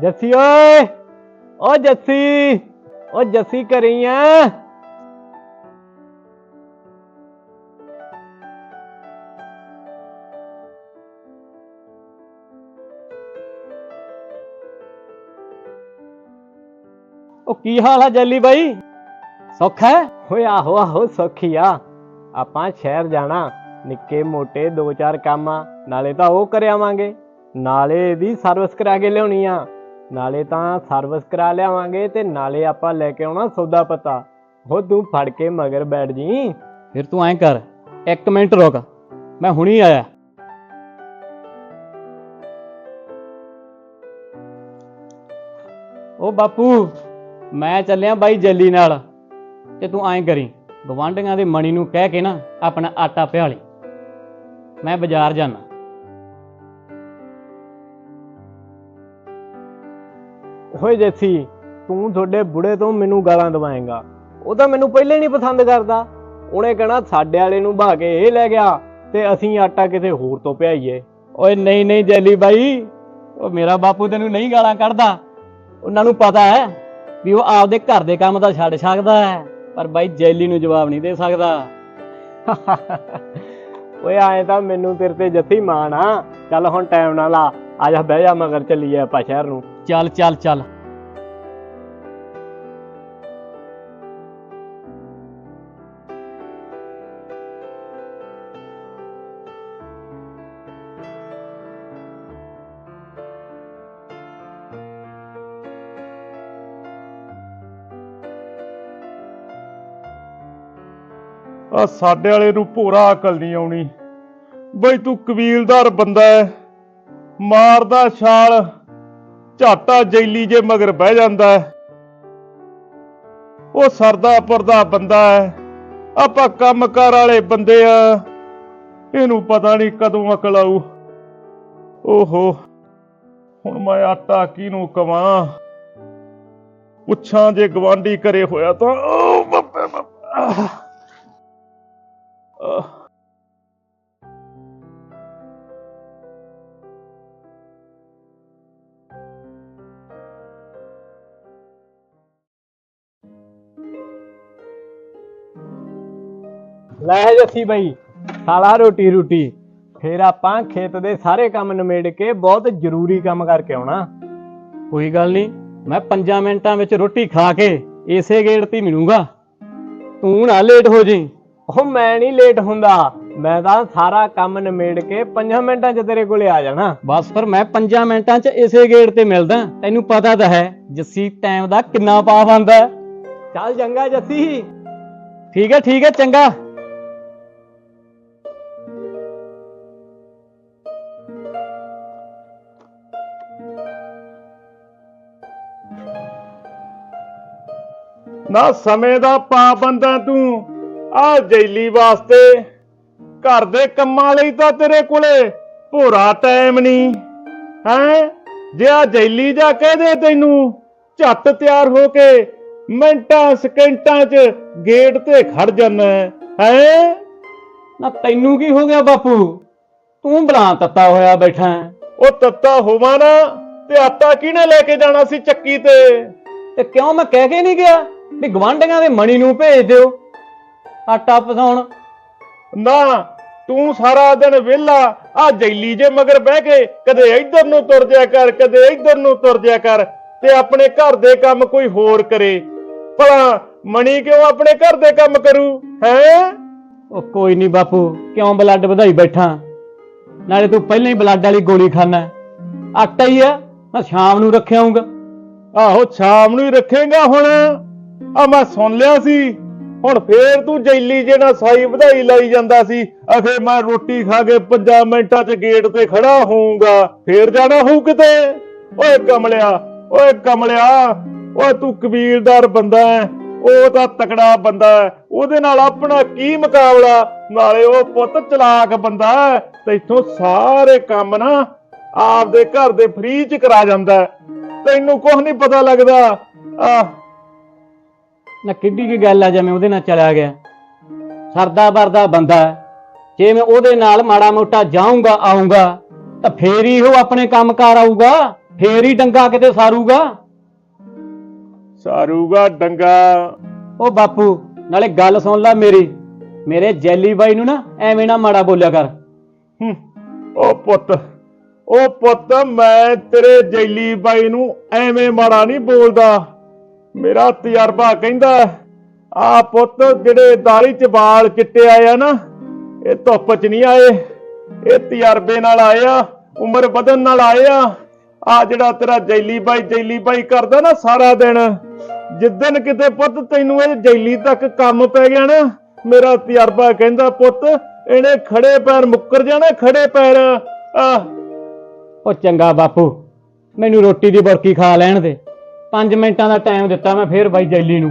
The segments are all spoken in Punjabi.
ਜੱਸੀ, ਓਏ! ਓ ਜੱਸੀ! ਓ ਜੱਸੀ ਕਰੀ ਆ? ਉਹ ਕੀ ਹਾਲ ਆ ਜੱਲੀ ਬਾਈ? ਸੁੱਖ ਹੈ? ਓਏ ਆਹੋ ਆਹੋ, ਸੁੱਖੀ ਆ। ਆਪਾਂ ਸ਼ਹਿਰ ਜਾਣਾ, ਨਿੱਕੇ ਮੋਟੇ ਦੋ ਚਾਰ ਕੰਮ ਆ, ਨਾਲੇ ਤਾਂ ਉਹ ਕਰਿਆਵਾਂਗੇ। ਨਾਲੇ ਇਹਦੀ ਸਰਵਿਸ ਕਰਾ ਕੇ ਲਿਆਉਣੀ ਆ। ਨਾਲੇ ਤਾਂ ਸਰਵਿਸ ਕਰਾ ਲਿਆਵਾਂਗੇ ਤੇ ਨਾਲੇ ਆਪਾਂ ਲੈ ਕੇ ਆਉਣਾ ਸੌਦਾ ਪਤਾ। ਹੋ ਤੂੰ ਫੜ ਕੇ ਮਗਰ ਬੈਠ ਜੀ। ਫਿਰ ਤੂੰ ਐਂ ਕਰ, ਇੱਕ ਮਿੰਟ ਰੁਕ, ਮੈਂ ਹੁਣੀ ਆਇਆ। ਉਹ ਬਾਪੂ, ਮੈਂ ਚੱਲਿਆ ਬਾਈ ਜੱਲੀ ਨਾਲ, ਤੇ ਤੂੰ ਐਂ ਕਰੀ ਗਵਾਂਢੀਆਂ ਦੇ ਮਣੀ ਨੂੰ ਕਹਿ ਕੇ ਨਾ ਆਪਣਾ ਆਟਾ ਪਿਆ ਲਈ ਮੈਂ ਬਾਜ਼ਾਰ ਜਾਣਾ ਓਏ ਜੱਸੀ, ਤੂੰ ਤੁਹਾਡੇ ਬੁੜੇ ਤੋਂ ਮੈਨੂੰ ਗਾਲਾਂ ਦਵਾਏਗਾ। ਉਹ ਤਾਂ ਮੈਨੂੰ ਪਹਿਲੇ ਨਹੀਂ ਪਸੰਦ ਕਰਦਾ। ਉਹਨੇ ਕਹਿਣਾ, ਸਾਡੇ ਵਾਲੇ ਨੂੰ ਭਾ ਕੇ ਇਹ ਲੈ ਗਿਆ ਤੇ ਅਸੀਂ ਆਟਾ ਕਿਤੇ ਹੋਰ ਤੋਂ ਪਿਆਈਏ। ਓਏ ਨਹੀਂ ਨਹੀਂ ਜੈਲੀ ਬਾਈ, ਉਹ ਮੇਰਾ ਬਾਪੂ ਤੈਨੂੰ ਨਹੀਂ ਗਾਲਾਂ ਕੱਢਦਾ। ਉਹਨਾਂ ਨੂੰ ਪਤਾ ਹੈ ਵੀ ਉਹ ਆਪਦੇ ਘਰ ਦੇ ਕੰਮ ਤਾਂ ਛੱਡ ਸਕਦਾ ਹੈ, ਪਰ ਬਾਈ ਜੈਲੀ ਨੂੰ ਜਵਾਬ ਨਹੀਂ ਦੇ ਸਕਦਾ। ਓਏ ਆਏ ਤਾਂ ਮੈਨੂੰ ਤੇਰੇ ਤੇ ਜੱਥੀ ਮਾਣ ਆ। ਚੱਲ ਹੁਣ ਟਾਈਮ ਨਾਲ ਆ ਆ ਜਾ, ਬਹਿ ਜਾ ਮਗਰ, ਚੱਲੀਏ ਆਪਾਂ ਸ਼ਹਿਰ ਨੂੰ। ਚੱਲ ਚੱਲ ਚੱਲ। ਆ ਸਾਡੇ ਵਾਲੇ ਨੂੰ ਭੋਰਾ ਅਕਲ ਨਹੀਂ ਆਉਣੀ। ਬਈ ਤੂੰ ਕਬੀਲਦਾਰ ਬੰਦਾ ਹੈ ਮਾਰਦਾ ਛਾਲ। ਝਾਟਾ ਜੈਲੀ ਜੇ ਮਗਰ ਬਹਿ ਜਾਂਦਾ ਉਹ ਸਰਦਾ ਪਰਦਾ ਬੰਦਾ ਹੈ। ਆਪਾਂ ਕੰਮਕਾਰ ਵਾਲੇ ਬੰਦੇ ਆ। ਇਹਨੂੰ ਪਤਾ ਨਹੀਂ ਕਦੋਂ ਅਕਲ ਆਊ। ਓਹੋ, ਹੁਣ ਮੈਂ ਆਟਾ ਕਿਹਨੂੰ ਕਵਾਂ? ਪੁੱਛਾਂ ਜੇ ਗਵਾਂਢੀ ਕਰੇ ਹੋਇਆ ਤਾਂ ਓ ਬੱਬੇ ਬੱਬੇ। ਲੈ ਜੱਸੀ ਸਾਲਾ ਰੋਟੀ ਰੋਟੀ। ਫੇਰ ਆਪਾਂ ਖੇਤ ਦੇ ਸਾਰੇ ਕੰਮ ਨਿਮੇੜ ਕੇ ਬਹੁਤ ਜ਼ਰੂਰੀ ਕੰਮ ਕਰਕੇ ਆਉਣਾ। ਕੋਈ ਗੱਲ ਨਹੀਂ, ਮੈਂ 5 ਮਿੰਟਾਂ ਵਿੱਚ ਰੋਟੀ ਖਾ ਕੇ ਇਸੇ ਗੇੜ ਤੇ ਮਿਲੂੰਗਾ। ਤੂੰ ਨਾ ਲੇਟ ਹੋ ਜੀ ਉਹ ਮੈਂ ਨਹੀਂ ਲੇਟ ਹੁੰਦਾ। ਮੈਂ ਤਾਂ ਸਾਰਾ ਕੰਮ ਨਿਮੇੜ ਕੇ 5 ਮਿੰਟਾਂ 'ਚ ਤੇਰੇ ਕੋਲੇ ਆ ਜਾਣਾ। ਬਸ ਫਿਰ ਮੈਂ 5 ਮਿੰਟਾਂ 'ਚ ਇਸੇ ਗੇੜ ਤੇ ਮਿਲਦਾ। ਤੈਨੂੰ ਪਤਾ ਤਾਂ ਹੈ, ਜੱਸੀ ਟਾਈਮ ਦਾ ਕਿੰਨਾ ਪਾ ਬੰਦਾ ਚੱਲ ਚੰਗਾ ਜੱਸੀ। ਠੀਕ ਹੈ ਠੀਕ ਹੈ, ਚੰਗਾ। ਨਾ ਸਮੇਂ ਦਾ ਪਾਬੰਦ ਆ ਤੂੰ। ਆ ਜੈਲੀ ਵਾਸਤੇ। ਘਰ ਦੇ ਕੰਮਾਂ ਲਈ ਤਾਂ ਤੇਰੇ ਕੋਲੇ ਭੋਰਾ ਟਾਈਮ ਨਹੀਂ। ਹੈ? ਜੇ ਆ ਜੈਲੀ ਜਾ ਕਹਿ ਦੇ ਤੈਨੂੰ ਝੱਟ ਤਿਆਰ ਹੋ ਕੇ ਮਿੰਟਾਂ ਸਕਿੰਟਾਂ 'ਚ ਗੇਟ ਤੇ ਖੜ ਜਾਣਾ ਹੈ। ਨਾ ਤੈਨੂੰ ਕੀ ਹੋ ਗਿਆ ਬਾਪੂ? ਤੂੰ ਬਲਾਂ ਤੱਤਾ ਹੋਇਆ ਬੈਠਾ। ਉਹ ਤੱਤਾ ਹੋਵਾਂ ਨਾ ਤੇ ਆਟਾ ਕਿਹਨੇ ਲੈ ਕੇ ਜਾਣਾ ਸੀ ਚੱਕੀ ਤੇ? ਤੇ ਕਿਉਂ ਮੈਂ ਕਹਿ ਕੇ ਨਹੀਂ ਗਿਆ? ਵੀ ਗਵਾਂਢੀਆਂ ਦੇ ਮਣੀ ਨੂੰ ਭੇਜ ਦਿਓ। ਆਟਾ ਪਸਾਉਣ। ਨਾ ਤੂੰ ਸਾਰਾ ਦਿਨ ਵਿਹਲਾ ਆ ਜੈਲੀ ਜੇ ਮਗਰ ਬਹਿ ਕੇ ਕਦੇ ਇੱਧਰ ਨੂੰ ਤੁਰ ਜਾ ਕਰ ਕਦੇ ਇੱਧਰ ਨੂੰ ਤੁਰ ਜਾ ਕਰ ਤੇ ਆਪਣੇ ਘਰ ਦੇ ਕੰਮ ਕੋਈ ਹੋਰ ਕਰੇ। ਭਲਾ ਮਣੀ ਕਿਉਂ ਆਪਣੇ ਘਰ ਦੇ ਕੰਮ ਕਰੂ ਹੈ? ਉਹ ਕੋਈ ਨਹੀਂ ਬਾਪੂ ਕਿਉਂ ਬਲੱਡ ਵਧਾਈ ਬੈਠਾ? ਨਾਲੇ ਤੂੰ ਪਹਿਲਾਂ ਹੀ ਬਲੱਡ ਵਾਲੀ ਗੋਲੀ ਖਾਣਾ ਆਟਾ ਹੀ ਆ ਮੈਂ ਸ਼ਾਮ ਨੂੰ ਰੱਖਿਆ ਆਉਂਗਾ ਆਹੋ ਸ਼ਾਮ ਨੂੰ ਹੀ ਰੱਖੇਗਾ ਹੁਣ। ਆ ਮੈਂ ਸੁਣ ਲਿਆ ਸੀ। ਹੁਣ ਫੇਰ ਤੂੰ ਜੈਲੀ ਜਿਹੜਾ ਸਾਈ ਵਧਾਈ ਲਾਈ ਜਾਂਦਾ ਸੀ। ਅਖੇ ਮੈਂ ਰੋਟੀ ਖਾ ਕੇ 5 ਮਿੰਟਾਂ 'ਚ ਗੇਟ ਤੇ ਖੜਾ ਹੋਊਂਗਾ। ਫੇਰ ਜਾਣਾ ਹੋਊ ਕਿਤੇ? ਓਏ ਕਮਲਿਆ ਓਏ ਕਮਲਿਆ, ਓਏ ਤੂੰ ਕਬੀਲਦਾਰ ਬੰਦਾ ਹੈ ਉਹ ਤਾਂ ਤਕੜਾ ਬੰਦਾ ਹੈ ਉਹਦੇ ਨਾਲ ਆਪਣਾ ਕੀ ਮੁਕਾਬਲਾ? ਨਾਲੇ ਉਹ ਪੁੱਤ ਚਲਾਕ ਬੰਦਾ ਹੈ ਤੇ ਇੱਥੋਂ ਸਾਰੇ ਕੰਮ ਨਾ ਆਪਦੇ ਘਰ ਦੇ ਫ੍ਰੀ ਚ ਕਰਾ ਜਾਂਦਾ ਤੈਨੂੰ ਕੁਝ ਨਹੀਂ ਪਤਾ ਲੱਗਦਾ। ਆਹ ਨਾ ਕਿੱਡੀ ਕੀ ਗੱਲ ਆ ਜਿਵੇਂ ਉਹਦੇ ਨਾਲ ਚਲਿਆ ਗਿਆ। ਸਰਦਾ ਵਰਦਾ ਬੰਦਾ ਹੈ। ਜੇ ਮੈਂ ਉਹਦੇ ਨਾਲ ਮਾੜਾ ਮੋਟਾ ਜਾਊਂਗਾ ਆਊਂਗਾ ਤਾਂ ਫੇਰ ਹੀ ਉਹ ਆਪਣੇ ਕੰਮਕਾਰ ਆਊਗਾ ਫੇਰ ਹੀ ਡੰਗਾ ਕਿਤੇ ਸਾਰੂਗਾ। ਸਾਰੂਗਾ ਡੰਗਾ। ਉਹ ਬਾਪੂ ਨਾਲੇ ਗੱਲ ਸੁਣ ਲੈ ਮੇਰੀ। ਮੇਰੇ ਜੈਲੀ ਬਾਈ ਨੂੰ ਨਾ ਐਵੇਂ ਨਾ ਮਾੜਾ ਬੋਲਿਆ ਕਰ। ਹੂੰ। ਉਹ ਪੁੱਤ ਉਹ ਪੁੱਤ ਮੈਂ ਤੇਰੇ ਜੈਲੀ ਬਾਈ ਨੂੰ ਐਵੇਂ ਮਾੜਾ ਨਹੀਂ ਬੋਲਦਾ। ਮੇਰਾ ਤਜਰਬਾ ਕਹਿੰਦਾ ਆ ਪੁੱਤ ਜਿਹੜੇ ਦਾੜੀ ਚ ਵਾਲ ਚਿੱਟੇ ਆਏ ਆ ਨਾ, ਇਹ ਧੁੱਪ ਚ ਨਹੀਂ ਆਏ, ਇਹ ਤਜਰਬੇ ਨਾਲ ਆਏ ਆ, ਉਮਰ ਵਧਣ ਨਾਲ ਆਏ ਆ। ਆ ਜਿਹੜਾ ਤੇਰਾ ਜੈਲੀ ਬਾਈ ਜੈਲੀ ਬਾਈ ਕਰਦਾ ਨਾ ਸਾਰਾ ਦਿਨ ਜਿੱਦਨ ਕਿਤੇ ਪੁੱਤ ਤੈਨੂੰ ਇਹ ਜੈਲੀ ਤੱਕ ਕੰਮ ਪੈ ਗਿਆ ਨਾ, ਮੇਰਾ ਤਜਰਬਾ ਕਹਿੰਦਾ, ਪੁੱਤ, ਇਹਨੇ ਖੜੇ ਪੈਰ ਮੁੱਕਰ ਜਾਣਾ, ਖੜੇ ਪੈਰ। ਆ ਉਹ ਚੰਗਾ ਬਾਪੂ, ਮੈਨੂੰ ਰੋਟੀ ਦੀ ਬੁਰਕੀ ਖਾ ਲੈਣ ਦੇ। 5 ਮਿੰਟਾਂ ਦਾ ਟਾਈਮ ਦਿੱਤਾ ਮੈਂ ਫੇਰ ਬਾਈ ਜੈਲੀ ਨੂੰ।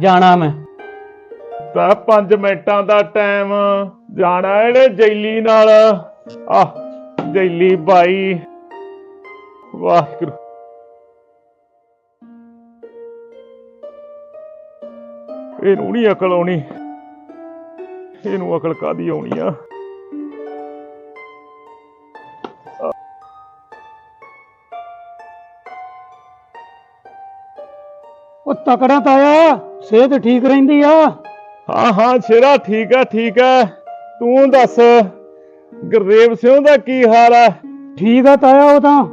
ਜਾਣਾ ਮੈਂ। ਤਾਂ 5 ਮਿੰਟਾਂ ਦਾ ਟਾਈਮ ਜਾਣਾ ਇਹਨੇ ਜੈਲੀ ਨਾਲ। ਆਹ, ਜੈਲੀ ਬਾਈ। ਵਾਹਿਗੁਰੂ। ਇਹਨੂੰ ਨਹੀਂ ਅਕਲ ਆਉਣੀ। ਇਹਨੂੰ ਅਕਲ ਕਾਦੀ ਆਉਣੀ ਆ? ਉਹ ਤਕੜਾ ਤਾਇਆ ਸਿਹਤ ਠੀਕ ਰਹਿੰਦੀ ਆ? ਹਾਂ ਹਾਂ ਸ਼ੇਰਾ ਠੀਕ ਆ ਠੀਕ ਆ। ਤੂੰ ਦੱਸ ਗੁਰਦੇਵ ਸਿੰਘ ਦਾ ਕੀ ਹਾਲ ਆ? ਠੀਕ ਆ ਤਾਇਆ ਉਹ ਤਾਂ।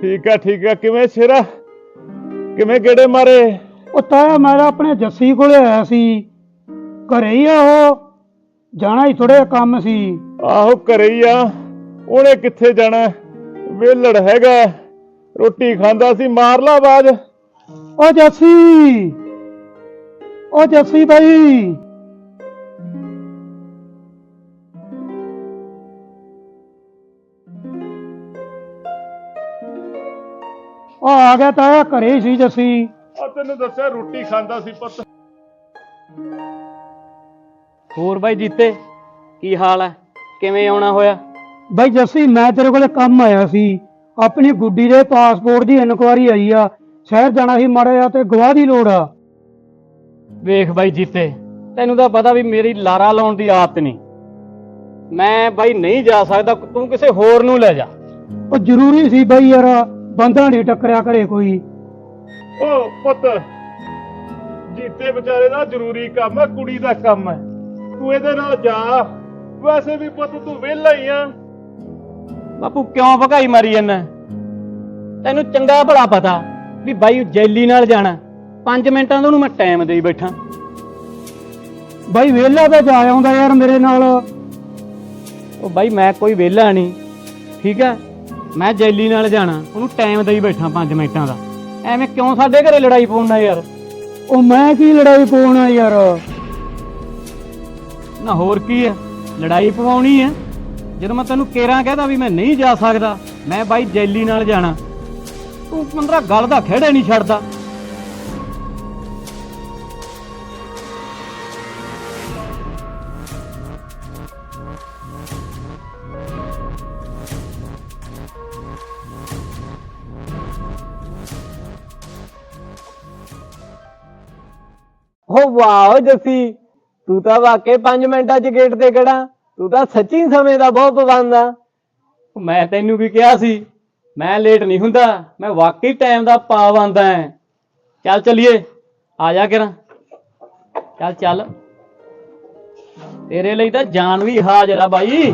ਠੀਕ ਆ ਠੀਕ ਆ। ਕਿਵੇਂ ਸ਼ੇਰਾ ਕਿਵੇਂ ਗੇੜੇ ਮਾਰੇ? ਉਹ ਤਾਇਆ ਮੈਂ ਤਾਂ ਆਪਣੇ ਜੱਸੀ ਕੋਲੇ ਆਇਆ ਸੀ। ਘਰੇ ਹੀ ਆ ਉਹ। ਜਾਣਾ ਹੀ ਥੋੜੇ ਕੰਮ ਸੀ। ਆਹੋ ਘਰੇ ਹੀ ਆ। ਉਹਨੇ ਕਿੱਥੇ ਜਾਣਾ? ਵੇਲੜ ਹੈਗਾ। ਰੋਟੀ ਖਾਂਦਾ ਸੀ ਮਾਰ ਲਾ ਆਵਾਜ਼। ਉਹ ਜੱਸੀ। ਉਹ ਜੱਸੀ ਬਾਈ। ਉਹ ਆ ਗਿਆ ਤਾਇਆ ਘਰੇ ਹੀ ਸੀ ਜੱਸੀ। ਆ ਤੈਨੂੰ ਦੱਸਿਆ ਰੋਟੀ ਖਾਂਦਾ ਸੀ ਪੁੱਤ। ਹੋਰ ਬਾਈ ਜੀਤੇ ਕੀ ਹਾਲ ਹੈ ਕਿਵੇਂ ਆਉਣਾ ਹੋਇਆ? ਬਾਈ ਜੱਸੀ ਮੈਂ ਤੇਰੇ ਕੋਲੇ ਕੰਮ ਆਇਆ ਸੀ। ਆਪਣੀ ਗੁੱਡੀ ਦੇ ਪਾਸਪੋਰਟ ਦੀ ਇਨਕੁਆਰੀ ਆਈ ਆ। ਸ਼ਹਿਰ ਜਾਣਾ ਸੀ ਮਾੜਾ ਜਿਹਾ ਤੇ ਗਵਾਹ ਦੀ ਲੋੜ ਆ। ਵੇਖ ਬਾਈ ਜੀਤੇ ਤੈਨੂੰ ਤਾਂ ਪਤਾ ਵੀ ਮੇਰੀ ਲਾਰਾ ਲਾਉਣ ਦੀ ਆਦਤ ਨਹੀਂ। ਮੈਂ ਬਾਈ ਨਹੀਂ ਜਾ ਸਕਦਾ ਤੂੰ ਕਿਸੇ ਹੋਰ ਨੂੰ ਲੈ ਜਾ। ਉਹ ਜ਼ਰੂਰੀ ਸੀ ਬਾਈ ਯਾਰ ਬੰਦਾ ਨਹੀਂ ਟੱਕਰਿਆ ਕਰੇ ਕੋਈ। ਓ ਪੁੱਤ ਜੀਤੇ ਵਿਚਾਰੇ ਦਾ ਜ਼ਰੂਰੀ ਕੰਮ ਆ ਕੁੜੀ ਦਾ ਕੰਮ ਹੈ ਤੂੰ ਇਹਦੇ ਨਾਲ ਜਾ। ਵੈਸੇ ਵੀ ਪੁੱਤ ਤੂੰ ਵਿਹਲਾ ਹੀ ਆ। ਬਾਪੂ ਕਿਉਂ ਭਗਾਈ ਮਾਰੀ ਜਾਂਦਾ? ਤੈਨੂੰ ਚੰਗਾ ਭਲਾ ਪਤਾ। ਵੀ ਬਾਈ ਜੈਲੀ ਨਾਲ ਜਾਣਾ। 5 ਮਿੰਟਾਂ ਦਾ ਉਹਨੂੰ ਮੈਂ ਟਾਈਮ ਦੇਈ ਬੈਠਾ। ਬਾਈ ਵਿਹਲਾ ਤਾਂ ਜਾ ਆਉਂਦਾ ਯਾਰ ਮੇਰੇ ਨਾਲ। ਉਹ ਬਾਈ ਮੈਂ ਕੋਈ ਵਿਹਲਾ ਨਹੀਂ। ਠੀਕ ਹੈ ਮੈਂ ਜੈਲੀ ਨਾਲ ਜਾਣਾ। ਉਹਨੂੰ ਟਾਈਮ ਦੇਈ ਬੈਠਾ 5 ਮਿੰਟਾਂ ਦਾ। ਐਵੇਂ ਕਿਉਂ ਸਾਡੇ ਘਰੇ ਲੜਾਈ ਪਾਉਣਾ ਯਾਰ? ਉਹ ਮੈਂ ਕੀ ਲੜਾਈ ਪਾਉਣਾ ਯਾਰ? ਨਾ ਹੋਰ ਕੀ ਹੈ ਲੜਾਈ ਪਵਾਉਣੀ ਹੈ ਜਦੋਂ ਮੈਂ ਤੈਨੂੰ ਕੇਰਾਂ ਕਹਦਾ ਵੀ ਮੈਂ ਨਹੀਂ ਜਾ ਸਕਦਾ, ਮੈਂ ਬਾਈ ਜੈਲੀ ਨਾਲ ਜਾਣਾ। ਤੂੰ ਮੰਦਰਾ ਗੱਲ ਦਾ ਖੇੜੇ ਨਹੀਂ ਛੱਡਦਾ। ਓ ਵਾਓ ਜੱਸੀ। ਤੂੰ ਤਾਂ ਵਾਕੇ 5 ਮਿੰਟਾਂ 'ਚ ਗੇਟ ਤੇ ਖੜਾ ਤੂੰ ਤਾਂ ਸੱਚੀ ਸਮੇਂ ਦਾ ਬਹੁਤ ਪਾਬੰਦ ਆ ਮੈਂ ਤੈਨੂੰ ਵੀ ਕਿਹਾ ਸੀ ਮੈਂ ਲੇਟ ਨਹੀਂ ਹੁੰਦਾ, ਮੈਂ ਵਾਕਈ ਟਾਈਮ ਦਾ ਪਾਬੰਦ ਆ ਚੱਲ ਚਲੀਏ, ਆ ਜਾ ਕਿਰਾਂ। ਚੱਲ ਚੱਲ। ਤੇਰੇ ਲਈ ਤਾਂ ਜਾਨ ਵੀ ਹਾਜ਼ਰ ਆ ਬਾਈ।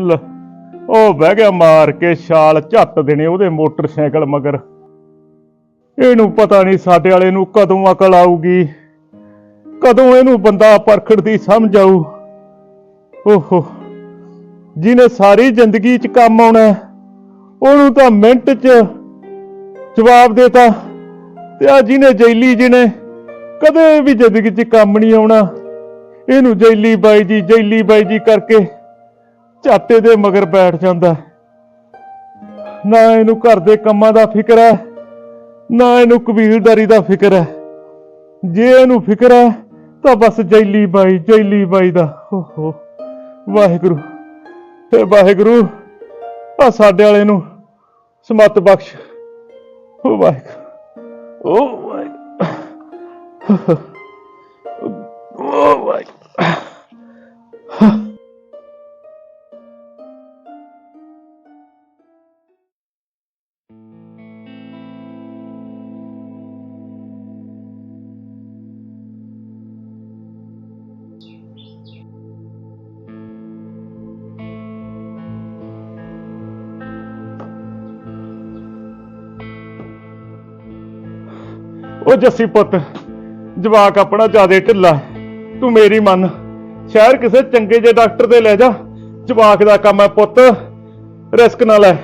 ਲੈ, ਉਹ ਬਹਿ ਗਿਆ ਮਾਰ ਕੇ ਛਾਲ ਝੱਟ ਦੇਣੇ ਉਹਦੇ ਮੋਟਰਸਾਈਕਲ ਮਗਰ। ਇਹਨੂੰ ਪਤਾ ਨਹੀਂ ਸਾਡੇ ਵਾਲੇ ਨੂੰ ਕਦੋਂ ਅਕਲ ਆਊਗੀ। ਕਦੋਂ ਇਹਨੂੰ ਬੰਦਾ ਪਰਖੜ ਦੀ ਸਮਝ ਆਊ। ਓਹੋ, ਜਿਹਨੇ ਸਾਰੀ ਜ਼ਿੰਦਗੀ 'ਚ ਕੰਮ ਆਉਣਾ ਉਹਨੂੰ ਤਾਂ ਮਿੰਟ 'ਚ ਜਵਾਬ ਦੇਤਾ ਤੇ। ਆ ਜਿਹਨੇ ਜੈਲੀ ਜਿਹਨੇ ਕਦੇ ਵੀ ਜ਼ਿੰਦਗੀ 'ਚ ਕੰਮ ਨਹੀਂ ਆਉਣਾ, ਇਹਨੂੰ ਜੈਲੀ ਬਾਈ ਜੀ, ਜੈਲੀ ਬਾਈ ਜੀ ਕਰਕੇ ਝਾਟੇ ਦੇ ਮਗਰ ਬੈਠ ਜਾਂਦਾ ਨਾ ਇਹਨੂੰ ਘਰ ਦੇ ਕੰਮਾਂ ਦਾ ਫਿਕਰ ਹੈ, ਨਾ ਇਹਨੂੰ ਕਬੀਲਦਾਰੀ ਦਾ ਫਿਕਰ ਹੈ। ਜੇ ਇਹਨੂੰ ਫਿਕਰ ਹੈ, ਤਾਂ ਬਸ ਜੈਲੀ ਬਾਈ ਜੈਲੀ ਬਾਈ ਦਾ। ਓਹੋ। ਵਾਹਿਗੁਰੂ। ਤੇ ਵਾਹਿਗੁਰੂ ਆ ਸਾਡੇ ਵਾਲੇ ਨੂੰ ਸਮਤ ਬਖਸ਼। ਓ ਵਾਹਿਗੁਰੂ ਓ ਵਾਹਿਗੁਰੂ। ਓ ਵਾਹਿਗੁਰੂ। ਉਹ ਜੱਸੀ ਪੁੱਤ ਜਵਾਕ ਆਪਣਾ ਜਿਆਦੇ ਢਿੱਲਾ। ਤੂੰ ਮੇਰੀ ਮੰਨ। ਸ਼ਹਿਰ ਕਿਸੇ ਚੰਗੇ ਜਿਹੇ ਡਾਕਟਰ ਦੇ ਲੈ ਜਾ। ਜਵਾਕ ਦਾ ਕੰਮ ਹੈ ਪੁੱਤ ਰਿਸਕ ਨਾ ਲੈ।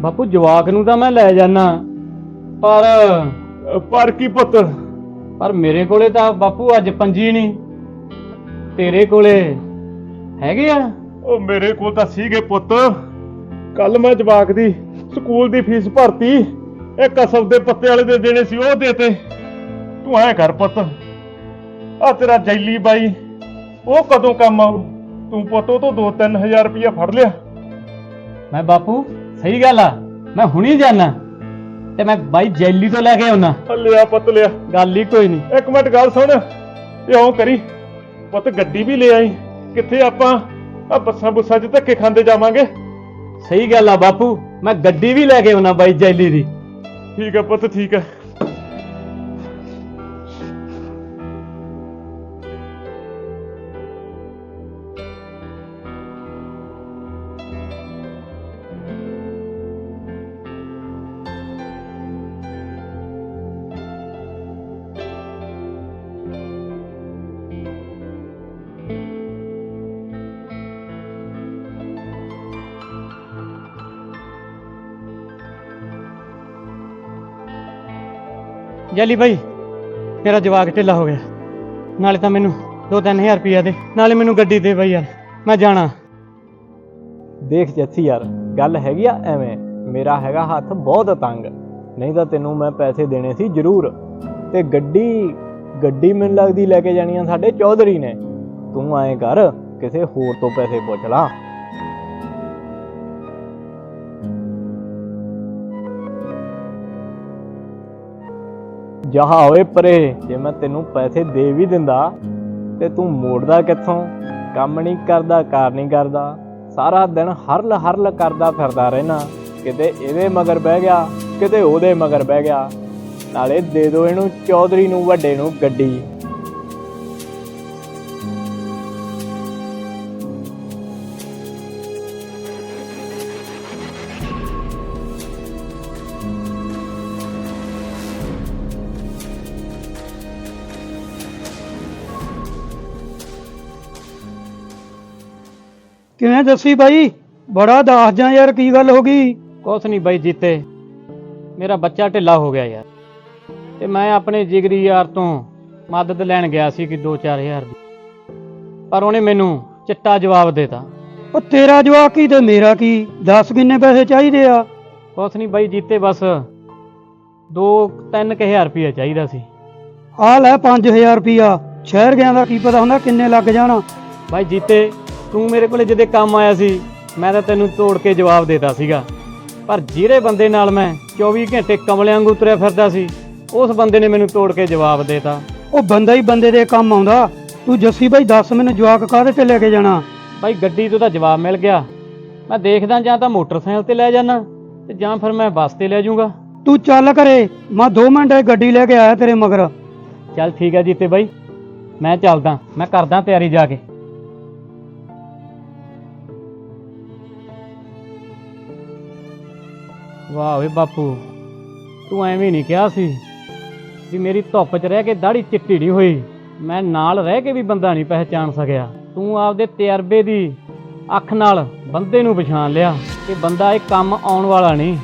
ਬਾਪੂ ਜਵਾਕ ਨੂੰ ਤਾਂ ਮੈਂ ਲੈ ਜਾਣਾ ਪਰ ਪਰ ਕੀ ਪੁੱਤ? ਪਰ ਮੇਰੇ ਕੋਲੇ ਤਾਂ ਬਾਪੂ ਅੱਜ ਪੰਜੀ ਨਹੀਂ ਤੇਰੇ ਕੋਲੇ ਹੈਗੇ ਆ? ਉਹ ਮੇਰੇ ਕੋਲ ਤਾਂ ਸੀਗੇ ਪੁੱਤ। ਕੱਲ ਮੈਂ ਜਵਾਕ ਦੀ ਸਕੂਲ ਦੀ ਫੀਸ ਭਰਤੀ। ਇਹ ਕਸਬ ਦੇ ਪੱਤੇ ਵਾਲੇ ਦੇ ਦੇਣੇ ਸੀ ਉਹ ਦੇਤੇ ਤੂੰ। ਐ ਕਰ ਪੁੱਤ। ਆ ਤੇਰਾ ਜੈਲੀ ਬਾਈ ਉਹ ਕਦੋਂ ਕੰਮ ਆਊ? ਤੂੰ ਪੁੱਤ ਉਹ ਤੋਂ 2-3000 ਰੁਪਇਆ ਫੜ ਲਿਆ। ਮੈਂ ਬਾਪੂ ਸਹੀ ਗੱਲ ਆ। ਮੈਂ ਹੁਣੀ ਜਾਣਾ ਤੇ ਮੈਂ ਬਾਈ ਜੈਲੀ ਤੋਂ ਲੈ ਕੇ ਆਉਣਾ ਆ ਲਿਆ ਪੁੱਤ ਲਿਆ। ਗੱਲ ਹੀ ਕੋਈ ਨਹੀਂ। ਇੱਕ ਮਿੰਟ ਗੱਲ ਸੁਣ। ਇਉਂ ਕਰੀ। ਪੁੱਤ ਗੱਡੀ ਵੀ ਲੈ ਆਈ। ਕਿੱਥੇ ਆਪਾਂ? ਆ ਬੱਸਾਂ ਬੁੱਸਾਂ 'ਚ ਧੱਕੇ ਖਾਂਦੇ ਜਾਵਾਂਗੇ। ਸਹੀ ਗੱਲ ਆ ਬਾਪੂ। ਮੈਂ ਗੱਡੀ ਵੀ ਲੈ ਕੇ ਆਉਣਾ ਬਾਈ ਜੈਲੀ ਦੀ। ਠੀਕ ਆ ਪੁੱਤ ਠੀਕ ਹੈ। ਜੈਲੀ ਬਾਈ। ਮੇਰਾ ਜਵਾਕ ਢਿੱਲਾ ਹੋ ਗਿਆ। ਨਾਲੇ ਤਾਂ ਮੈਨੂੰ 2-3000 ਰੁਪਇਆ ਦੇ। ਨਾਲੇ ਮੈਨੂੰ ਗੱਡੀ ਦੇ ਬਾਈ ਯਾਰ। ਮੈਂ ਜਾਣਾ। ਦੇਖ ਜੱਸੀ ਯਾਰ, ਗੱਲ ਹੈਗੀ ਆ ਐਵੇਂ। ਮੇਰਾ ਹੈਗਾ ਹੱਥ ਬਹੁਤ ਤੰਗ। ਨਹੀਂ ਤਾਂ ਤੈਨੂੰ ਮੈਂ ਪੈਸੇ ਦੇਣੇ ਸੀ ਜ਼ਰੂਰ। ਤੇ ਗੱਡੀ ਗੱਡੀ ਮੈਨੂੰ ਲੱਗਦੀ ਲੈ ਕੇ ਜਾਣੀਆਂ ਸਾਡੇ ਚੌਧਰੀ ਨੇ। ਤੂੰ ਐਂ ਕਰ, ਕਿਸੇ ਹੋਰ ਤੋਂ ਪੈਸੇ ਪੁੱਛ ਲਾ। ਜਹਾ ਹੋਏ ਪਰੇ, ਜੇ ਮੈਂ ਤੈਨੂੰ ਪੈਸੇ ਦੇ ਵੀ ਦਿੰਦਾ, ਤੇ ਤੂੰ ਮੋੜਦਾ ਕਿੱਥੋਂ? ਕੰਮ ਨਹੀਂ ਕਰਦਾ, ਕਾਰ ਨਹੀਂ ਕਰਦਾ, ਸਾਰਾ ਦਿਨ ਹਰਲ ਹਰਲ ਕਰਦਾ ਫਿਰਦਾ ਰਹਿਣਾ। ਕਿਤੇ ਇਹਦੇ ਮਗਰ ਬਹਿ ਗਿਆ, ਕਿਤੇ ਉਹਦੇ ਮਗਰ ਬਹਿ ਗਿਆ। ਨਾਲੇ ਦੇ ਦੋ ਇਹਨੂੰ ਚੌਧਰੀ ਨੂੰ, ਵੱਡੇ ਨੂੰ ਗੱਡੀ। ਕਿਵੇਂ ਦੱਸੀ ਬਾਈ? ਬੜਾ ਦੱਸ ਜਾਂ ਯਾਰ ਕੀ ਗੱਲ ਹੋ ਗਈ? ਕੁਛ ਨਹੀਂ ਬਾਈ ਜੀਤੇ। ਮੇਰਾ ਬੱਚਾ ਢਿੱਲਾ ਹੋ ਗਿਆ ਯਾਰ। ਤੇ ਮੈਂ ਆਪਣੇ ਜਿਗਰੀ ਯਾਰ ਤੋਂ ਮਦਦ ਲੈਣ ਗਿਆ ਸੀ ਕਿ 2-4000 ਦੀ। ਪਰ ਉਹਨੇ ਮੈਨੂੰ ਚਿੱਟਾ ਜਵਾਬ ਦੇਤਾ। ਉਹ ਤੇਰਾ ਜਵਾਕ ਕੀ ਤੇ ਮੇਰਾ ਕੀ? ਦੱਸ ਕਿੰਨੇ ਪੈਸੇ ਚਾਹੀਦੇ ਆ? ਕੁਛ ਨਹੀਂ ਬਾਈ ਜੀਤੇ ਬਸ 2-3000 ਰੁਪਇਆ ਚਾਹੀਦਾ ਸੀ। ਆ ਲੈ 5000 ਰੁਪਿਆ ਸ਼ਹਿਰ ਗਿਆ ਦਾ ਕੀ ਪਤਾ ਹੁੰਦਾ ਕਿੰਨੇ ਲੱਗ ਜਾਣ। ਬਾਈ ਜੀਤੇ ਤੂੰ ਮੇਰੇ ਕੋਲੇ ਜਿਹਦੇ ਕੰਮ ਆਇਆ ਸੀ ਮੈਂ ਤਾਂ ਤੈਨੂੰ ਤੋੜ ਕੇ ਜਵਾਬ ਦੇਤਾ ਸੀਗਾ। ਪਰ ਜਿਹੜੇ ਬੰਦੇ ਨਾਲ ਮੈਂ 24 ਘੰਟੇ ਕਮਲਿਆਂ ਵਾਂਗੂ ਤੁਰਿਆ ਫਿਰਦਾ ਸੀ ਉਸ ਬੰਦੇ ਨੇ ਮੈਨੂੰ ਤੋੜ ਕੇ ਜਵਾਬ ਦੇਤਾ। ਉਹ ਬੰਦਾ ਹੀ ਬੰਦੇ ਦੇ ਕੰਮ ਆਉਂਦਾ। ਤੂੰ ਜੱਸੀ ਬਾਈ ਦੱਸ ਮੈਨੂੰ ਜਵਾਕ ਕਾਹਦੇ ਤੇ ਲੈ ਕੇ ਜਾਣਾ? ਬਾਈ ਗੱਡੀ ਤੋਂ ਤਾਂ ਜਵਾਬ ਮਿਲ ਗਿਆ। ਮੈਂ ਦੇਖਦਾ ਜਾਂ ਤਾਂ ਮੋਟਰਸਾਈਕਲ ਤੇ ਲੈ ਜਾਣਾ ਤੇ ਜਾਂ ਫਿਰ ਮੈਂ ਬੱਸ ਤੇ ਲੈ ਜਾਊਂਗਾ। ਤੂੰ ਚੱਲ ਕਰੇ ਮੈਂ 2 ਮਿੰਟ ਇਹ ਗੱਡੀ ਲੈ ਕੇ ਆਇਆ ਤੇਰੇ ਮਗਰ। ਚੱਲ ਠੀਕ ਹੈ ਜੀਤੇ ਬਾਈ ਮੈਂ ਚੱਲਦਾ। ਮੈਂ ਕਰਦਾ ਤਿਆਰੀ ਜਾ ਕੇ। ਵਾਹ ਓਏ ਬਾਪੂ, ਤੂੰ ਐਵੇਂ ਨਹੀਂ ਕਿਹਾ ਸੀ ਵੀ ਮੇਰੀ ਧੁੱਪ 'ਚ ਰਹਿ ਕੇ ਦਾੜੀ ਚਿੱਟੀ ਨਹੀਂ ਹੋਈ। ਮੈਂ ਨਾਲ ਰਹਿ ਕੇ ਵੀ ਬੰਦਾ ਨਹੀਂ ਪਹਿਚਾਨ ਸਕਿਆ। ਤੂੰ ਆਪਦੇ ਤਜਰਬੇ ਦੀ ਅੱਖ ਨਾਲ ਬੰਦੇ ਨੂੰ ਪਛਾਣ ਲਿਆ ਕਿ ਬੰਦਾ ਇਹ ਕੰਮ ਆਉਣ ਵਾਲਾ ਨਹੀਂ।